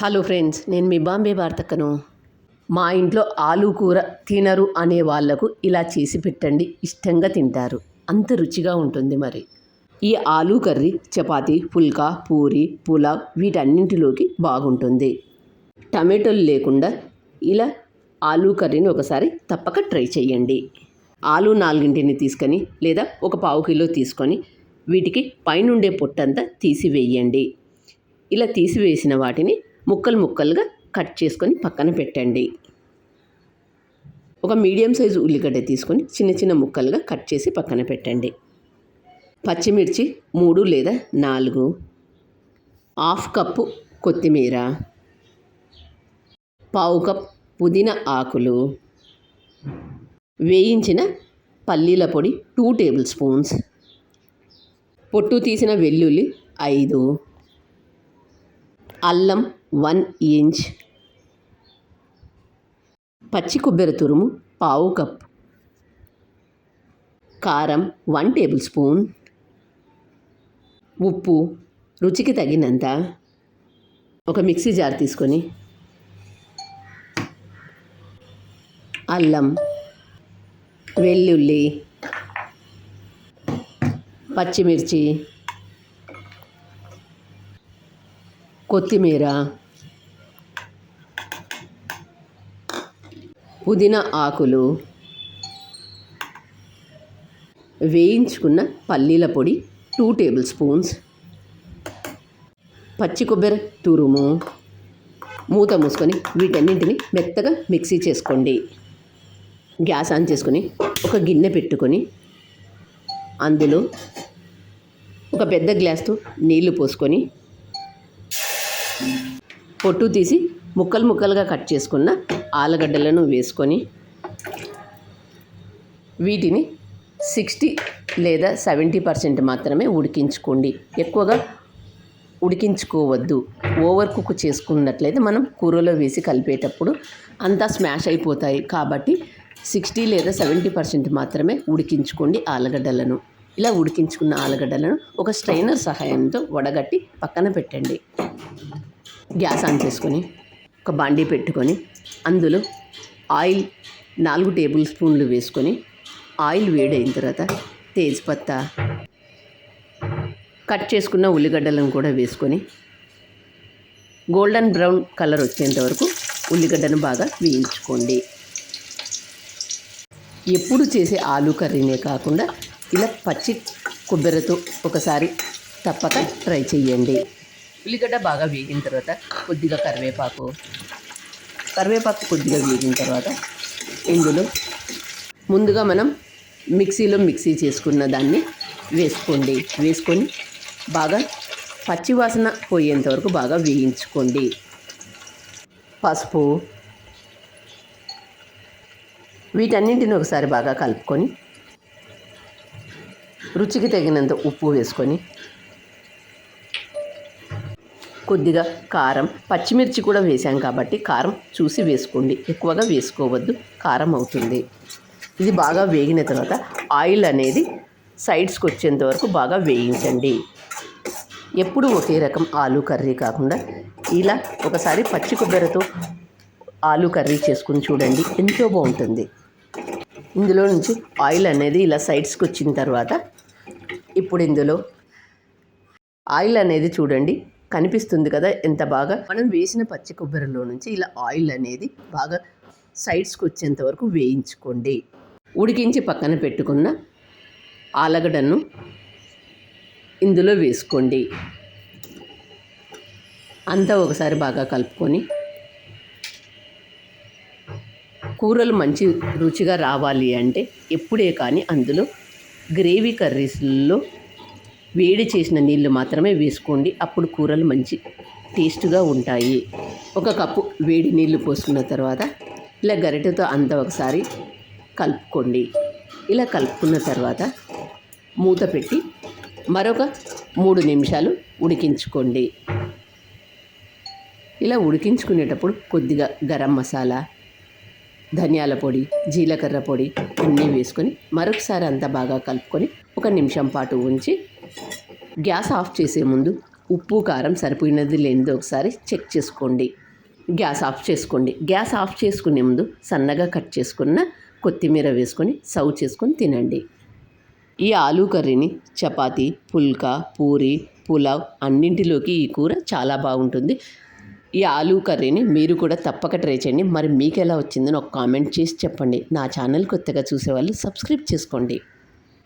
Hello friends నేను మీ బాంబే వార్తకను. మా ఇంట్లో ఆలు కూర తినరు అనే వాళ్ళకు ఇలా చేసి పెట్టండి ఇష్టంగా తింటారు. అంత రుచిగా ఉంటుంది మరి. ఈ ఆలు కర్రీ చపాతి పుల్కా పూరి పులావ్ వీటన్నింటిలోకి బాగుంటుంది. టమాటోలు లేకుండా ఇలా ఆలు కర్రీని ఒకసారి తప్పక ట్రై చేయండి. ఆలు నాలుగింటిని తీసుకొని లేదా ఒక పావు కిలో తీసుకొని వీటికి పైనుండే పొట్టంతా తీసివేయండి. ఇలా తీసివేసిన వాటిని ముక్కలు ముక్కలుగా కట్ చేసుకొని పక్కన పెట్టండి. ఒక మీడియం సైజు ఉల్లిగడ్డ తీసుకొని చిన్న చిన్న ముక్కలుగా కట్ చేసి పక్కన పెట్టండి. పచ్చిమిర్చి మూడు లేదా నాలుగు. హాఫ్ కప్పు కొత్తిమీర. పావు కప్ పుదీనా ఆకులు. వేయించిన పల్లీల పొడి టూ టేబుల్ స్పూన్స్. పొట్టు తీసిన వెల్లుల్లి ఐదు. అల్లం వన్ ఇంచ్. పచ్చి కొబ్బరి తురుము పావు కప్. కారం వన్ టేబుల్ స్పూన్. ఉప్పు రుచికి తగినంత. ఒక మిక్సీ జార్ తీసుకొని. అల్లం వెల్లుల్లి పచ్చిమిర్చి కొత్తిమీర పుదీనా ఆకులు వేయించుకున్న పల్లీల పొడి టూ టేబుల్ స్పూన్స్ పచ్చి కొబ్బరి తురుము మూత మూసుకొని వీటన్నింటిని మెత్తగా మిక్సీ చేసుకోండి. గ్యాస్ ఆన్ చేసుకొని ఒక గిన్నె పెట్టుకొని అందులో ఒక పెద్ద గ్లాస్తో నీళ్ళు పోసుకొని పొట్టు తీసి ముక్కలు ముక్కలుగా కట్ చేసుకున్న ఆలుగడ్డలను వేసుకొని వీటిని సిక్స్టీ లేదా సెవెంటీ పర్సెంట్ మాత్రమే ఉడికించుకోండి. ఎక్కువగా ఉడికించుకోవద్దు. ఓవర్ కుక్ చేసుకున్నట్లయితే మనం కూరలో వేసి కలిపేటప్పుడు అంతా స్మాష్ అయిపోతాయి. కాబట్టి సిక్స్టీ లేదా సెవెంటీ పర్సెంట్ మాత్రమే ఉడికించుకోండి ఆలుగడ్డలను. ఇలా ఉడికించుకున్న ఆలుగడ్డలను ఒక స్ట్రైనర్ సహాయంతో వడగట్టి పక్కన పెట్టండి. గ్యాస్ ఆన్ చేసుకొని ఒక బాండీ పెట్టుకొని అందులో ఆయిల్ నాలుగు టేబుల్ స్పూన్లు వేసుకొని ఆయిల్ వేడైన తర్వాత తేజ్పత్తా కట్ చేసుకున్న ఉల్లిగడ్డలను కూడా వేసుకొని గోల్డెన్ బ్రౌన్ కలర్ వచ్చేంత వరకు ఉల్లిగడ్డను బాగా వేయించుకోండి. ఎప్పుడు చేసే ఆలు కర్రీనే కాకుండా ఇలా పచ్చి కొబ్బరితో ఒకసారి తప్పక ట్రై చేయండి ఉల్లిగడ్డ బాగా వేగిన తర్వాత కొద్దిగా కరివేపాకు. కరివేపాకు కొద్దిగా వేగిన తర్వాత ఇందులో ముందుగా మనం మిక్సీలో మిక్సీ చేసుకున్న దాన్ని వేసుకోండి. వేసుకొని బాగా పచ్చివాసన పోయేంత వరకు బాగా వేయించుకోండి. పసుపు వీటన్నింటిని ఒకసారి బాగా కలుపుకొని రుచికి తగినంత ఉప్పు వేసుకొని కొద్దిగా కారం పచ్చిమిర్చి కూడా వేసాం కాబట్టి కారం చూసి వేసుకోండి. ఎక్కువగా వేసుకోవద్దు కారం అవుతుంది. ఇది బాగా వేగిన తర్వాత ఆయిల్ అనేది సైడ్స్కి వచ్చేంత వరకు బాగా వేయించండి. ఎప్పుడు ఒకే రకం ఆలు కర్రీ కాకుండా ఇలా ఒకసారి పచ్చి కొబ్బరితో ఆలు కర్రీ చేసుకుని చూడండి ఎంతో బాగుంటుంది. ఇందులో నుంచి ఆయిల్ అనేది ఇలా సైడ్స్కి వచ్చిన తర్వాత ఇప్పుడు ఇందులో ఆయిల్ అనేది చూడండి కనిపిస్తుంది కదా ఎంత బాగా? మనం వేసిన పచ్చి కొబ్బరిలో నుంచి ఇలా ఆయిల్ అనేది బాగా సైడ్స్కి వచ్చేంత వరకు వేయించుకోండి. ఉడికించి పక్కన పెట్టుకున్న ఆలగడ్డను ఇందులో వేసుకోండి. అంతా ఒకసారి బాగా కలుపుకొని కూరలు మంచి రుచిగా రావాలి అంటే ఎప్పుడే కానీ అందులో గ్రేవీ కర్రీస్లో వేడి చేసిన నీళ్ళు మాత్రమే వేసుకోండి. అప్పుడు కూరలు మంచి టేస్ట్గా ఉంటాయి. ఒక కప్పు వేడి నీళ్ళు పోసుకున్న తర్వాత ఇలా గరిటెతో అంతా ఒకసారి కలుపుకోండి. ఇలా కలుపుకున్న తర్వాత మూత పెట్టి మరొక మూడు నిమిషాలు ఉడికించుకోండి. ఇలా ఉడికించుకునేటప్పుడు కొద్దిగా గరం మసాలా ధనియాల పొడి జీలకర్ర పొడి అన్నీ వేసుకొని మరొకసారి అంతా బాగా కలుపుకొని ఒక నిమిషం పాటు ఉంచి గ్యాస్ ఆఫ్ చేసే ముందు ఉప్పు కారం సరిపోయినది లేనిది ఒకసారి చెక్ చేసుకోండి. గ్యాస్ ఆఫ్ చేసుకోండి. గ్యాస్ ఆఫ్ చేసుకునే ముందు సన్నగా కట్ చేసుకున్న కొత్తిమీర వేసుకొని సర్వ్ చేసుకొని తినండి. ఈ ఆలూ కర్రీని చపాతి పుల్కా పూరి పులావ్ అన్నింటిలోకి ఈ కూర చాలా బాగుంటుంది. ఈ ఆలూ కర్రీని మీరు కూడా తప్పక ట్రై చేయండి. మరి మీకు ఎలా వచ్చిందని ఒక కామెంట్ చేసి చెప్పండి. నా ఛానల్ కొత్తగా చూసేవాళ్ళు సబ్స్క్రైబ్ చేసుకోండి.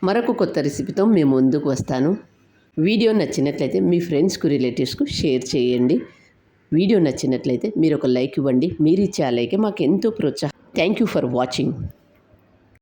మరొక కొత్త రెసిపీతో మేము ముందుకు వస్తాను. వీడియో నచ్చినట్లయితే మీ ఫ్రెండ్స్కు రిలేటివ్స్కు షేర్ చేయండి. వీడియో నచ్చినట్లయితే మీరు ఒక లైక్ ఇవ్వండి. మీరు ఇచ్చే ఆ లైక్ మాకు ఎంతో ప్రోత్సాహం. Thank you for watching.